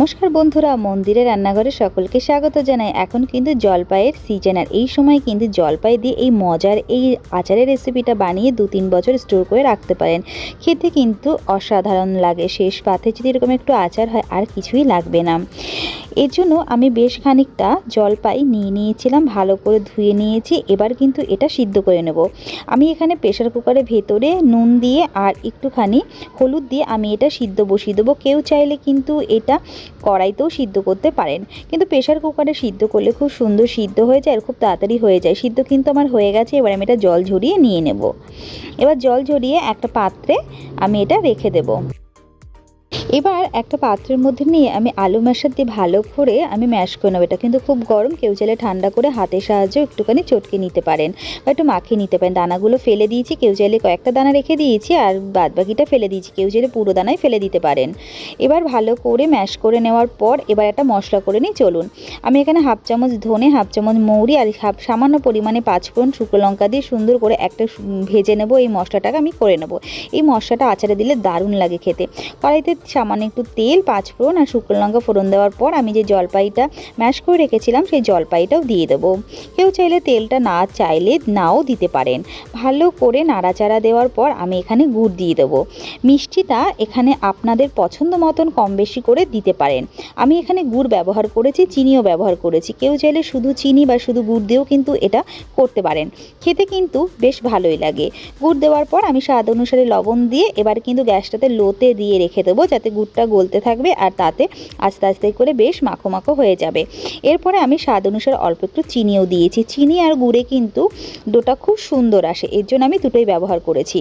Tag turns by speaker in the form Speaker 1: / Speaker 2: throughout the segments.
Speaker 1: নমস্কার বন্ধুরা মন্দিরে রান্নাঘরে সকলকে স্বাগত জানাই। এখন কিন্তু জলপাইয়ের সিজন আর এই সময় কিন্তু জলপাই দিয়ে এই মজার এই আচারের রেসিপিটা বানিয়ে দু তিন বছর স্টোর করে রাখতে পারেন। খেতে কিন্তু অসাধারণ লাগে, শেষ পাতে যদি এরকম একটু আচার হয় আর কিছুই লাগবে না। এর জন্য আমি বেশ খানিকটা জলপাই নিয়ে নিয়েছিলাম, ভালো করে ধুয়ে নিয়েছি, এবার কিন্তু এটা সিদ্ধ করে নেব। আমি এখানে প্রেশার কুকারের ভেতরে নুন দিয়ে আর একটুখানি হলুদ দিয়ে আমি এটা সিদ্ধ বসিয়ে দেবো। কেউ চাইলে কিন্তু এটা কড়াইতেও সিদ্ধ করতে পারেন। কিন্তু প্রেশার কুকারে সিদ্ধ করলে খুব সুন্দর সিদ্ধ হয়ে যায় আর খুব তাড়াতাড়ি হয়ে যায়। সিদ্ধ কিন্তু আমার হয়ে গেছে, এবার আমি এটা জল ঝরিয়ে নিয়ে নেব। এবার জল ঝরিয়ে একটা পাত্রে আমি এটা রেখে দেবো। এবার একটা পাত্রের মধ্যে নিয়ে আমি আলু ম্যাশার দিয়ে ভালো করে আমি ম্যাশ করে নেব। এটা কিন্তু খুব গরম, কেউ চাইলে ঠান্ডা করে হাতের সাহায্যে একটুখানি চটকে নিতে পারেন বা একটু মাখিয়ে নিতে পারেন। দানাগুলো ফেলে দিয়েছি, কেউ চাইলে কয়েকটা দানা রেখে দিয়েছি আর বাদ বাকিটা ফেলে দিয়েছি, কেউ চাইলে পুরো দানাই ফেলে দিতে পারেন। এবার ভালো করে ম্যাশ করে নেওয়ার পর এবার একটা মশলা করে নিই, চলুন। আমি এখানে হাফ চামচ ধনে, হাফ চামচ মৌরি আর হাফ সামান্য পরিমাণে পাঁচফোড়ন শুকনো লঙ্কা দিয়ে সুন্দর করে একটা ভেজে নেব। এই মশলাটাকে আমি করে নেব। এই মশলাটা আচারে দিলে দারুণ লাগে খেতে। কড়াইতে সামান্য একটু তেল, পাঁচ পাঁচফোড়ন আর শুকনো লঙ্কা ফোড়ন দেওয়ার পর আমি যে জলপাইটা ম্যাশ করে রেখেছিলাম, সেই জলপাইটাও দিয়ে দেবো। কেউ চাইলে তেলটা না চাইলে নাও দিতে পারেন। ভালো করে নাড়াচাড়া দেওয়ার পর আমি এখানে গুড় দিয়ে দেবো। মিষ্টিটা এখানে আপনাদের পছন্দ মতন কম বেশি করে দিতে পারেন। আমি এখানে গুড় ব্যবহার করেছি, চিনিও ব্যবহার করেছি। কেউ চাইলে শুধু চিনি বা শুধু গুড় দিয়েও কিন্তু এটা করতে পারেন। খেতে কিন্তু বেশ ভালোই লাগে। গুড় দেওয়ার পর আমি স্বাদ অনুসারে লবণ দিয়ে এবার কিন্তু গ্যাসটাতে লোতে দিয়ে রেখে দেবো, যাতে গুড়টা গলতে থাকবে আর তাতে আস্তে আস্তে করে বেশ মাখো মাখো হয়ে যাবে। এরপরে আমি স্বাদ অনুসারে অল্প একটু চিনিও দিয়েছি। চিনি আর গুড়ে কিন্তু দুটা খুব সুন্দর আসে। এর জন্য আমি দুটোই ব্যবহার করেছি।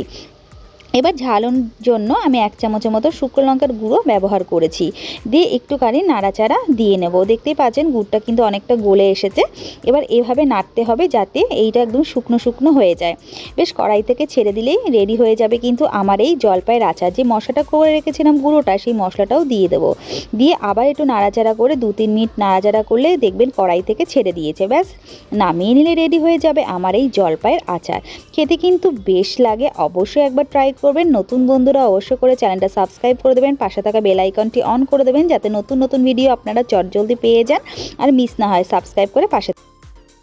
Speaker 1: এবার ঝালন জন্য আমি এক চামচের মতো শুকনো লঙ্কার গুঁড়ো ব্যবহার করেছি। দিয়ে একটুখানি নাড়াচাড়া দিয়ে নেব। দেখতেই পাচ্ছেন গুড়টা কিন্তু অনেকটা গলে এসেছে। এবার এভাবে নাড়তে হবে যাতে এইটা একদম শুকনো শুকনো হয়ে যায়। বেশ কড়াই থেকে ছেড়ে দিলেই রেডি হয়ে যাবে কিন্তু আমার এই জলপাইয়ের আচার। যে মশলাটা করে রেখেছিলাম গুঁড়োটা, সেই মশলাটাও দিয়ে দেবো। দিয়ে আবার একটু নাড়াচাড়া করে দু তিন মিনিট নাড়াচাড়া করলে দেখবেন কড়াই থেকে ছেড়ে দিয়েছে। ব্যাস, নামিয়ে নিলে রেডি হয়ে যাবে আমার এই জলপাইয়ের আচার। খেতে কিন্তু বেশ লাগে, অবশ্যই একবার ট্রাই করবেন। নতুন বন্ধুরা অবশ্য করে চ্যানেলটা সাবস্ক্রাইব করে দেবেন। পাশে থাকা বেল আইকনটি অন করে দেবেন যাতে নতুন নতুন ভিডিও আপনারা চট জলদি পেয়ে যান। আর মিস না হয়, সাবস্ক্রাইব করে পাশে